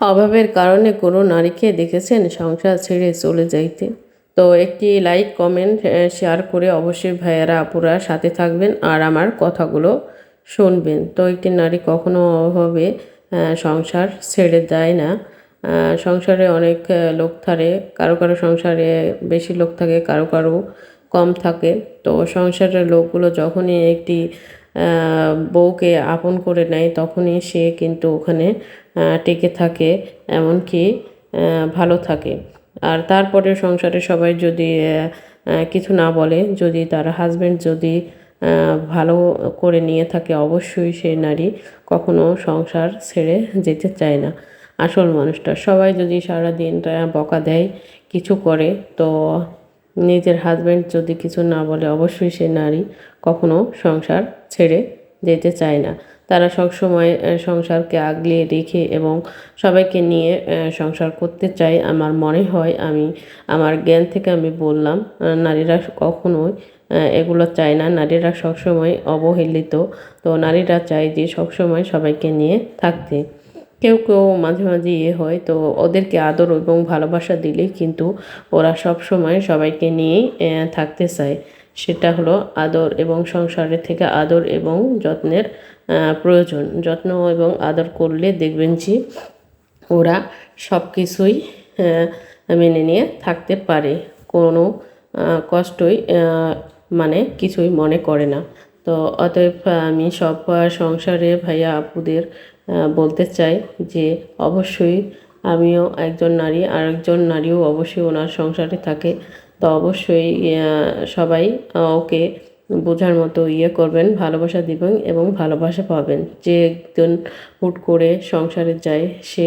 অভাবের কারণে কোনো নারীকে দেখেছেন সংসার ছেড়ে চলে যাইতে। তো একটি লাইক কমেন্ট শেয়ার করে অবশ্যই ভাইয়ারা, আপুরা সাথে থাকবেন আর আমার কথাগুলো শুনবেন। তো একটি নারী কখনো অভাবে সংসার ছেড়ে দেয় না। সংসারে অনেক লোক থাকে, কারও কারও সংসারে বেশি লোক থাকে, কারও কারও কম থাকে। তো সংসারের লোকগুলো যখনই একটি বউকে আপন করে নেয়, তখনই সে কিন্তু ওখানে টেকে থাকে, এমনকি ভালো থাকে। আর তারপরে সংসারে সবাই যদি কিছু না বলে, যদি তার হাজব্যান্ড যদি ভালো করে নিয়ে থাকে, অবশ্যই সেই নারী কখনো সংসার ছেড়ে যেতে চায় না। আসল মানুষটা সবাই যদি সারাদিন বকা দেয়, কিছু করে, তো নিজের হাজব্যান্ড যদি কিছু না বলে, অবশ্যই সে নারী কখনো সংসার ছেড়ে যেতে চায় না। তারা সবসময় সংসারকে আগলিয়ে রেখে এবং সবাইকে নিয়ে সংসার করতে চায়। আমার মনে হয় আমি, আমার জ্ঞান থেকে আমি বললাম নারীরা কখনোই এগুলো চায় না। নারীরা সবসময় অবহেলিত। তো নারীরা চায় যে সবসময় সবাইকে নিয়ে থাকতে। কেউ কেউ মাঝে মাঝে ইয়ে হয়, তো ওদেরকে আদর এবং ভালোবাসা দিলে কিন্তু ওরা সব সময় সবাইকে নিয়েই থাকতে চায়। সেটা হলো আদর এবং সংসারের থেকে আদর এবং যত্নের প্রয়োজন। যত্ন এবং আদর করলে দেখবেন যে ওরা সব কিছুই মেনে নিয়ে থাকতে পারে। কোনো কষ্টই মানে কিছুই মনে করে না। তো অতএব আমি সব সংসারে ভাইয়া, আপুদের বলতে চাই যে অবশ্যই আমিও একজন নারী আর একজন নারীও অবশ্যই ওনার সংসারে থাকে। তো অবশ্যই সবাই ওকে বোঝার মতো ইয়ে করবেন, ভালোবাসা দিবেন এবং ভালোবাসা পাবেন। যে একজন হুট করে সংসারে যায়, সে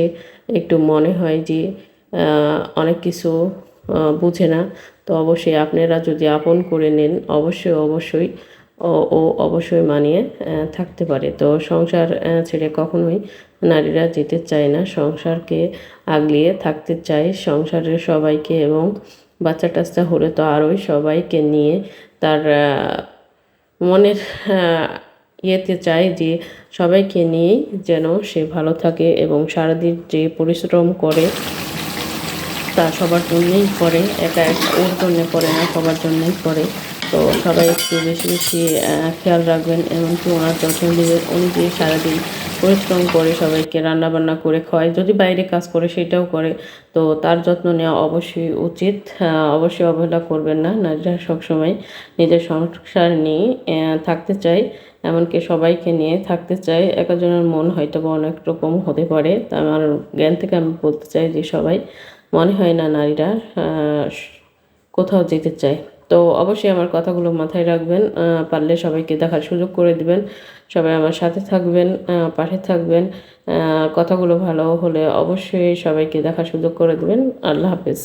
একটু মনে হয় যে অনেক কিছু বুঝে না। তো অবশ্যই আপনারা যদি আপন করে নেন, অবশ্যই অবশ্যই ও অবশ্যই মানিয়ে থাকতে পারে। তো সংসার ছেড়ে কখনোই নারীরা যেতে চায় না। সংসারকে আগলিয়ে থাকতে চায়। সংসারের সবাইকে এবং বাচ্চা টাচ্চা হলে তো আরোই সবাইকে নিয়ে তার মনের ইয়েতে চাই যে সবাইকে নিয়েই যেন সে ভালো থাকে এবং সারাদিন যে পরিশ্রম করে তা সবার জন্যই করে। একা একা ওর জন্যে করে না, সবার জন্যই করে। তো সবাই একটু বেশি বেশি খেয়াল রাখবেন এমনকি ওনার উনি যে সারাদিন পরিশ্রম করে সবাইকে রান্না বান্না করে খাওয়ায়। যদি বাইরে কাজ করে সেটাও করে। তো তার যত্ন নেওয়া অবশ্যই উচিত। অবশ্যই অবহেলা করবেন না। নারীরা সবসময় নিজের সংসার নিয়ে থাকতে চায়। এমনকি সবাইকে নিয়ে থাকতে চায়। একজনের মন হয়তো বা অনেক রকম হতে পারে। তা আমার জ্ঞান থেকে আমি বলতে চাই যে সবাই মনে হয় না নারীরা কোথাও যেতে চায়। তো অবশ্যই আমার কথাগুলো মাথায় রাখবেন পারলে সবাইকে দেখার সুযোগ করে দিবেন। সবাই আমার সাথে থাকবেন পাশে থাকবেন কথাগুলো ভালো হলে অবশ্যই সবাইকে দেখার সুযোগ করে দিবেন। আল্লাহ হাফেজ।